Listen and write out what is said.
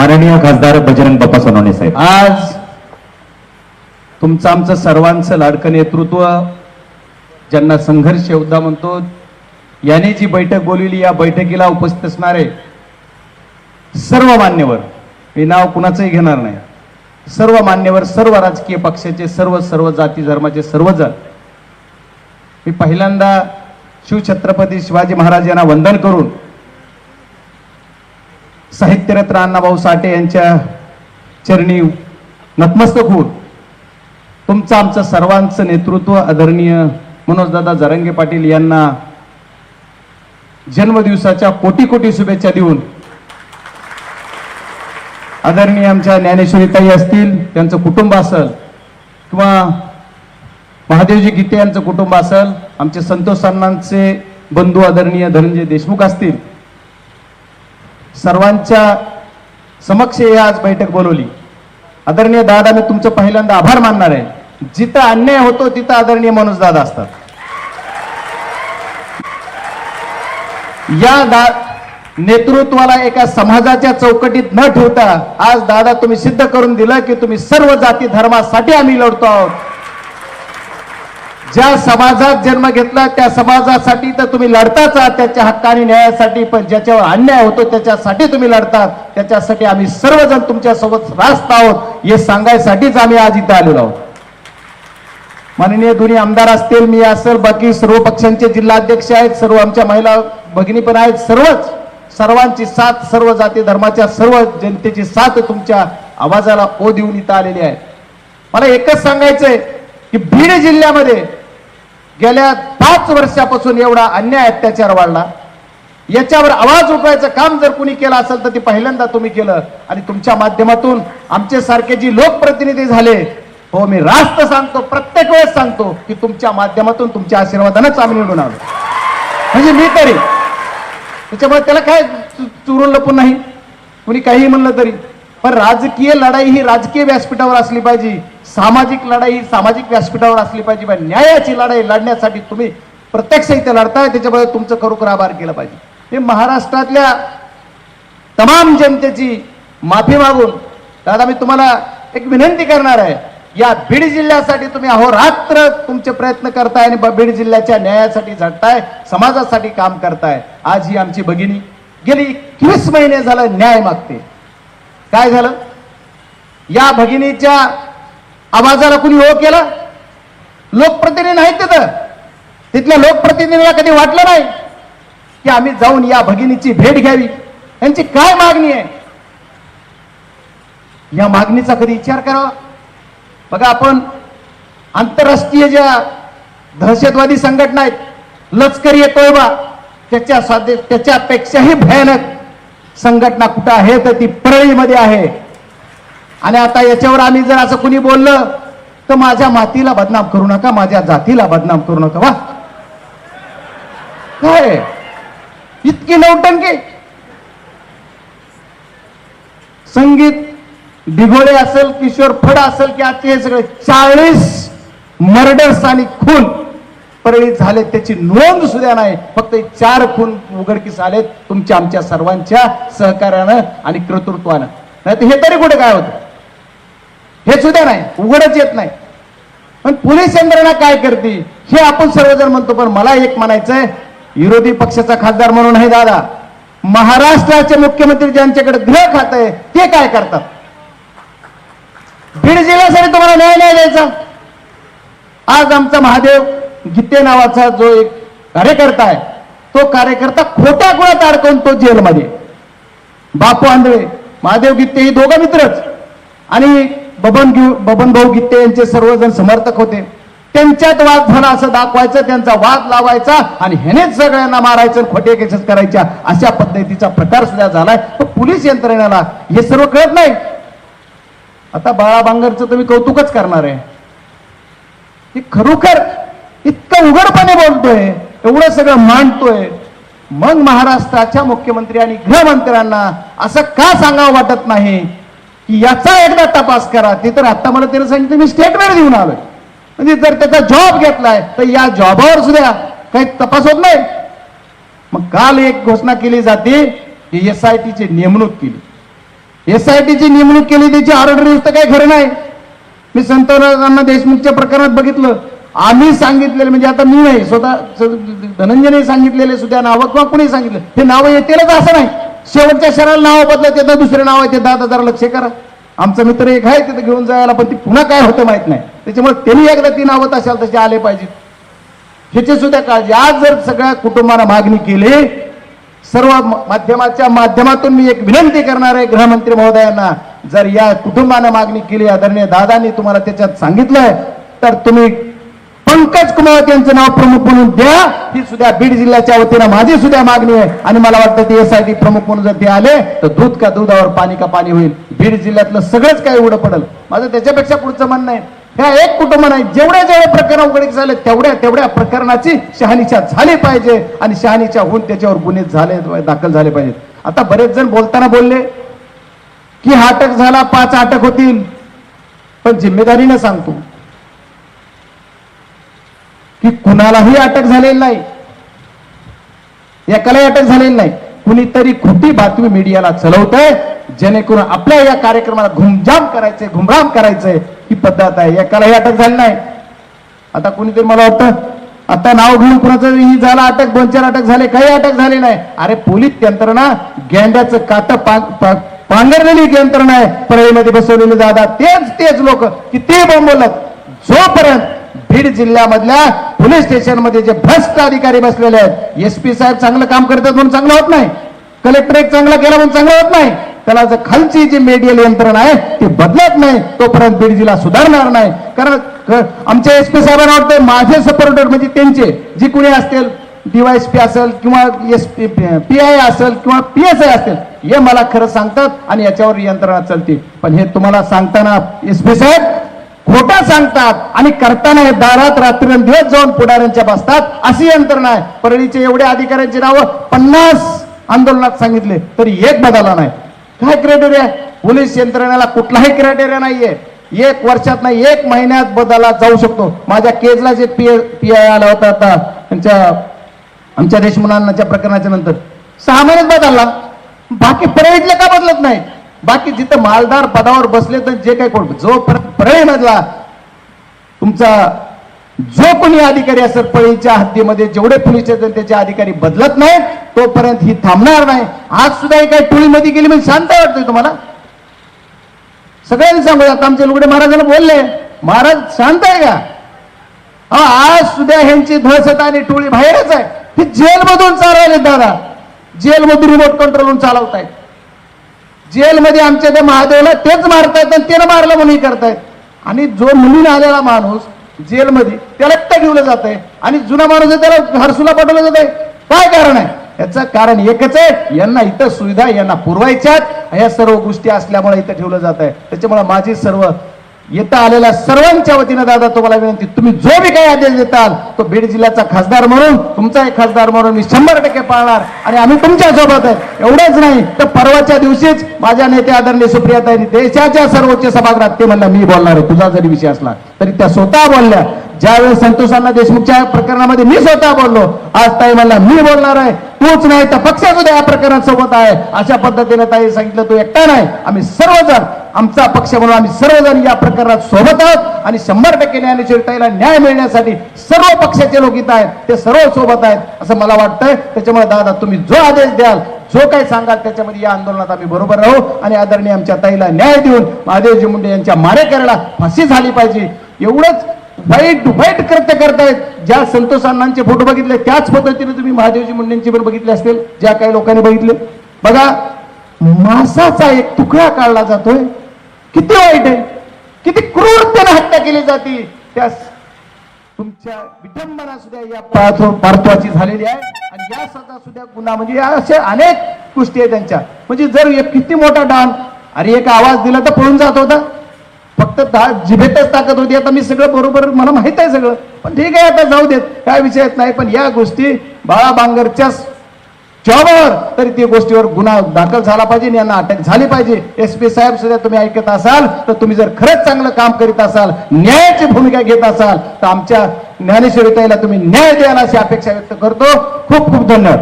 माननीय खासदार बजरंग बाप्पा सोनवणे साहेब. आज तुमचं आमचं सर्वांचं लाडकं नेतृत्व ज्यांना संघर्ष योद्धा म्हणतो याने जी बैठक बोलविली या बैठकीला उपस्थित असणारे सर्व मान्यवर मी नाव कुणाचंही घेणार नाही सर्व मान्यवर सर्व राजकीय पक्षाचे सर्व सर्व जाती धर्माचे सर्वजण मी पहिल्यांदा शिवछत्रपती शिवाजी महाराज यांना वंदन करून साहित्यरत्न अण्णाभाऊ साठे यांच्या चरणी नतमस्तक होऊन तुमचं आमचं सर्वांचं नेतृत्व आदरणीय मनोजदादा जरंगे पाटील यांना जन्मदिवसाच्या कोटी कोटी शुभेच्छा देऊन आदरणीय आमच्या ज्ञानेश्वरीताई असतील त्यांचं कुटुंब असेल किंवा महादेवजी गीते यांचं कुटुंब असेल आमचे संतोष अण्णांचे बंधू आदरणीय धनंजय देशमुख असतील सर्वांच्या समक्ष हे आज बैठक बोलवली. आदरणीय दादा मी तुमचं पहिल्यांदा आभार मानणार आहे. जिथं अन्याय होतो तिथं आदरणीय मनोज दादा असतात. या दा नेतृत्वाला एका समाजाच्या चौकटीत न ठेवता आज दादा तुम्ही सिद्ध करून दिलं की तुम्ही सर्व जाती धर्मासाठी आम्ही लढतो आहोत. ज्या समाजात जन्म घेतला त्या समाजासाठी तर तुम्ही लढताच आहात. त्याच्या हक्काने न्यायासाठी पण ज्याच्यावर अन्याय होतो त्याच्यासाठी तुम्ही लढतात. त्याच्यासाठी आम्ही सर्वजण तुमच्यासोबत रास्त आहोत. हे सांगायसाठीच आम्ही आज इथं आलेलो आहोत. माननीय दोन्ही आमदार असतील मी असेल बाकी सर्व पक्षांचे जिल्हाध्यक्ष आहेत सर्व आमच्या महिला भगिनी पण आहेत सर्वच. सर्वांची साथ सर्व जाती धर्माच्या सर्व जनतेची साथ तुमच्या आवाजाला ओ देऊन इथं आलेली आहे. मला एकच सांगायचंय की बीड जिल्ह्यामध्ये गेल्या पाच वर्षापासून एवढा अन्याय अत्याचार वाढला. याच्यावर आवाज उठवायचं काम जर कुणी केलं असेल तर ते पहिल्यांदा तुम्ही केलं. आणि तुमच्या माध्यमातून आमचे सारखे जी लोकप्रतिनिधी झाले हो मी रास्त सांगतो प्रत्येक वेळेस सांगतो की तुमच्या माध्यमातून तुमच्या आशीर्वादानंच आम्ही निवडून आलो. म्हणजे मी तरी. त्याच्यामुळे त्याला काय चुरून लपून नाही. कुणी काहीही म्हणलं तरी. पण राजकीय लढाई ही राजकीय व्यासपीठावर असली पाहिजे. सामाजिक लढाई सामाजिक व्यासपीठावर असली पाहिजे पण न्यायाची लढाई लढण्यासाठी तुम्ही प्रत्यक्ष इथे लढताय त्याच्यामुळे तुमचं खरोखर आभार केलं पाहिजे. हे महाराष्ट्रातल्या तमाम जनतेची माफी मागून दादा मी तुम्हाला एक विनंती करणार आहे. या बीड जिल्ह्यासाठी तुम्ही अहोरात्र तुमचे प्रयत्न करताय आणि बीड जिल्ह्याच्या न्यायासाठी झटताय समाजासाठी काम करताय. आज ही आमची भगिनी गेली एकवीस महिने झालं न्याय मागते. काय झालं? या भगिनीच्या आवाजाला कुणी हो केला? लोकप्रतिनिधी नाहीत तिथं. तिथल्या लोकप्रतिनिधीला कधी वाटलं नाही की आम्ही जाऊन या भगिनीची भेट घ्यावी? यांची काय मागणी आहे? या मागणीचा कधी विचार करावा? बघा आपण आंतरराष्ट्रीय ज्या दहशतवादी संघटना आहेत लष्करी तोयबा त्याच्या स्वादे त्याच्यापेक्षाही भयानक संघटना कुठं आहे तर ती परळीमध्ये आहे. आणि आता याच्यावर आम्ही जर असं कुणी बोललं तर माझ्या मातीला बदनाम करू नका माझ्या जातीला बदनाम करू नका. वा. काय? इतकी नौटंकी. संगीत दिघोळे असेल किशोर फड असेल की आजचे हे सगळे चाळीस मर्डर्स आणि खून परळीत झाले त्याची नोंद सुद्धा नाही. फक्त चार खून उघडकीस आलेत तुमच्या आमच्या सर्वांच्या सहकार्यानं आणि कर्तृत्वानं. नाही तर हे तरी कुठे काय होतं? हे सुद्धा नाही उघडच येत नाही. पण पोलीस यंत्रणा काय करते? हे आपण सर्वजण म्हणतो पण मला एक म्हणायचंय विरोधी पक्षाचा खासदार म्हणून आहे दादा. महाराष्ट्राचे मुख्यमंत्री ज्यांच्याकडे गृह खात आहे ते काय करतात? बीड जिल्ह्यासाठी तुम्हाला न्याय नाही द्यायचा. आज आमचा महादेव गीते नावाचा जो एक कार्यकर्ता आहे तो कार्यकर्ता खोट्या गुणात अडकवून तो जेलमध्ये. बापू आंधळे महादेव गीते हे दोघं मित्रच. आणि बबन घेऊ बबन भाऊ गीते यांचे सर्वजण समर्थक होते. त्यांच्यात वाद झाला असं दाखवायचं त्यांचा वाद लावायचा आणि ह्यानेच सगळ्यांना मारायचं खोटे केसेस करायच्या अशा पद्धतीचा प्रकार सुद्धा झालाय. पण पोलीस यंत्रणेला हे सर्व कळत नाही. आता बाळा बांगरचं तुम्ही कौतुकच करणार आहे. की खरोखर इतकं उघडपणे बोलतोय एवढं सगळं मांडतोय. मग महाराष्ट्राच्या मुख्यमंत्री आणि गृहमंत्र्यांना असं का सांगावं वाटत नाही? की याचा एकदा तपास करा. ते तर आता मला त्याला सांगितलं मी स्टेटमेंट देऊन आलोय. म्हणजे जर त्याचा जॉब घेतलाय तर या जॉबावर सुद्धा काही तपास होत नाही. मग काल एक घोषणा केली जाते की एस आय टीची नेमणूक केली. एस आय टी ची नेमणूक केली त्याची ऑर्डर तर काही खरं नाही. मी संतरावांना देशमुखच्या प्रकरणात बघितलं. आम्ही सांगितलेलं म्हणजे आता मी नाही स्वतः धनंजयने सांगितलेले सुद्धा नावं किंवा कुणी सांगितलं हे नावं येतीलच असं नाही. शेवटच्या शहराला नाव बदलत येतं दुसरे नाव आहे ते दादा जरा लक्ष करा. आमचा मित्र एक आहे तिथं घेऊन जायला पण ती पुन्हा काय होतं माहीत नाही. त्याच्यामुळे त्यांनी एकदा ती नावं असाल तसे आले पाहिजेत. ह्याची सुद्धा काळजी. आज जर सगळ्या कुटुंबानं मागणी केली सर्व माध्यमाच्या माध्यमातून मी एक विनंती करणार आहे गृहमंत्री महोदयांना जर या कुटुंबानं मागणी केली आदरणीय दादांनी तुम्हाला त्याच्यात सांगितलंय तर तुम्ही पंकज कुमार यांचं नाव प्रमुख म्हणून द्या. ही सुद्धा बीड जिल्ह्याच्या वतीनं माझी सुद्धा मागणी आहे. आणि मला वाटतं ते एस आय टी प्रमुख म्हणून जर ते आले तर दूध का दुधावर पाणी का पाणी होईल? बीड जिल्ह्यातलं सगळंच काही उघडं पडेल. माझं त्याच्यापेक्षा पुढचं म्हणणं आहे. ह्या एक कुटुंब नाही जेवढ्या जेवढ्या प्रकरण उघडीक झाले तेवढ्या तेवढ्या प्रकरणाची शहानिशा झाली पाहिजे. आणि शहानिशा होऊन त्याच्यावर गुन्हे झाले दाखल झाले पाहिजेत. आता बरेच जण बोलताना बोलले की हा अटक झाला पाच अटक होतील. पण जिम्मेदारीनं सांगतो. की कुणालाही अटक झालेली नाही. एकालाही अटक झालेली नाही. कुणीतरी खोटी बातमी मीडियाला चलवत जेणेकरून आपल्या या कार्यक्रमाला घुमजाम करायचंय घुमराम करायचंय. ही पद्धत आहे. एकालाही अटक झाली नाही. आता कुणीतरी मला वाटतं आता नाव घेऊन कुणाचं ही झाला अटक दोन चार अटक झाले काही अटक झाली नाही. अरे पोलीस यंत्रणा गेंड्याचं कात पांघरलेली यंत्रणा आहे. परळीमध्ये बसवलेली जादा तेच तेच लोक किती बोलत जोपर्यंत बीड जिल्ह्यामधल्या पोलीस स्टेशनमध्ये जे भ्रष्ट अधिकारी बसलेले आहेत एस पी साहेब चांगलं काम करतात म्हणून चांगलं होत नाही. कलेक्टर एक चांगला केला म्हणून चांगलं होत नाही. त्याला जर खालची जी मेडियल यंत्रणा आहे ती बदलत नाही. तोपर्यंत बीड जिल्हा सुधारणार नाही. कारण आमच्या एस पी साहेबांना वाटतं माझे सपोर्टर म्हणजे त्यांचे. जी कुणी असतील डीवायएसपी असेल किंवा एस पी पी आय असेल किंवा पी एस आय असेल हे मला खरं सांगतात आणि याच्यावर यंत्रणा चालते. पण हे तुम्हाला सांगताना एस पी साहेब खोटा सांगतात आणि करताना हे दारात रात्रंदिवस जाऊन पुढाऱ्यांच्या बसतात अशी यंत्रणा आहे परळीचे एवढे अधिकाऱ्यांची नावं पन्नास आंदोलनात सांगितले तरी एक बदला नाही. काय क्रायटेरिया पोलीस यंत्रणेला कुठलाही क्रायटेरिया नाहीये. एक वर्षात नाही एक महिन्यात बदला जाऊ शकतो. माझ्या केजला जे पी पी आय आला होता आता त्यांच्या आमच्या देशमुलांच्या प्रकरणाच्या नंतर. सहा महिन्यात बदलला. बाकी परळीतले का बदलत नाही बाकी जिथं मालदार पदावर बसले तर जे काही कोण जो परळीमधला तुमचा जो कोणी अधिकारी असेल पळीच्या हद्दीमध्ये जेवढे पोलीस स्टेशन त्याचे अधिकारी बदलत नाही तोपर्यंत ही थांबणार नाही. आज सुद्धा एका टोळीमध्ये गेली म्हणजे शांत वाटतंय तुम्हाला. सगळ्यांनी सांगू आता आमचे लुगडे महाराजांना बोलले. महाराज शांत आहे का? हा आज सुद्धा ह्यांची दहशत आणि टोळी बाहेरच आहे. ती जेलमधून चालवले दादा. जेलमधून रिमोट कंट्रोलून चालवतायत. जेलमध्ये आमच्या त्या महादेवला तेच मारतायत आणि त्यानं मारलं म्हणून करतायत. आणि जो मुलीने आलेला माणूस जेलमध्ये त्याला एकटा ठेवलं जात आहे आणि जुना माणूस आहे त्याला हरसूला पाठवलं जात आहे काय कारण आहे? याचं कारण एकच आहे यांना इथं सुविधा यांना पुरवायच्यात. या सर्व गोष्टी असल्यामुळे इथं ठेवलं जात आहे त्याच्यामुळे माझी सर्व येता आलेल्या सर्वांच्या वतीनं दादा तुम्हाला विनंती तुम्ही जो बी काही आदेश देताल तो बीड जिल्ह्याचा खासदार म्हणून तुमचा एक खासदार म्हणून मी शंभर टक्के पाळणार आणि आम्ही तुमच्यासोबत आहे. एवढंच नाही तर परवाच्या दिवशीच माझ्या नेते आदरणीय सुप्रियाताईंनी देशाच्या सर्वोच्च सभागृहात ते म्हणलं मी बोलणार आहे तुझा जरी विषय असला तरी त्या स्वतः बोलल्या. ज्यावेळेस संतोषांना देशमुखच्या प्रकरणामध्ये मी स्वतः बोललो आज ताई म्हणला मी बोलणार आहे. तूच नाही तर पक्ष सुद्धा या प्रकरणात सोबत आहे. अशा पद्धतीने ताई सांगितलं तू एकटा नाही. आम्ही सर्वजण आमचा पक्ष म्हणून आम्ही सर्वजण या प्रकरणात सोबत आहोत आणि शंभर टक्के ज्ञानेश्वर ताईला न्याय मिळण्यासाठी सर्व पक्षाचे लोक इथं आहेत. ते सर्व सोबत आहेत. असं मला वाटतंय. त्याच्यामुळे दादा तुम्ही जो आदेश द्याल जो काही सांगाल त्याच्यामध्ये या आंदोलनात आम्ही बरोबर राहू आणि आदरणीय आमच्या ताईला न्याय देऊन महादेवजी मुंडे यांच्या मारेकऱ्याला फाशी झाली पाहिजे. एवढंच वाईट वाईट कृत्य करतायत ज्या संतोष अण्णांचे फोटो बघितले त्याच पद्धतीने तुम्ही महादेवजी मुंडेंचे पण बघितले असतील ज्या काही लोकांनी बघितले. बघा मासाचा एक तुकडा काढला जातोय. किती वाईट आहे. किती क्रूरतेने हत्या केली जाते. त्या तुमच्या विटंबना सुद्धा या पार्थ- पार्थवाची झालेली आहे. आणि या सदा सुद्धा गुन्हा म्हणजे या अशा अनेक गोष्टी आहेत त्यांच्या. म्हणजे जर एक किती मोठा डान अरे एक आवाज दिला तर पळून जात होता. फक्त जिभेतच ताकद होती. आता मी सगळं बरोबर मला माहीत आहे सगळं. पण ठीक आहे आता जाऊ देत. काय विषय नाही पण या गोष्टी बाळा बांगरच्या जॉबवर तरी ती गोष्टीवर गुन्हा दाखल झाला पाहिजे आणि यांना अटक झाली पाहिजे. एस पी साहेब सुद्धा तुम्ही ऐकत असाल तर तुम्ही जर खरंच चांगलं काम करीत असाल न्यायाची भूमिका घेत असाल तर आमच्या ज्ञानेश्वरीताईला तुम्ही न्याय द्याल अशी अपेक्षा व्यक्त करतो. खूप खूप धन्यवाद.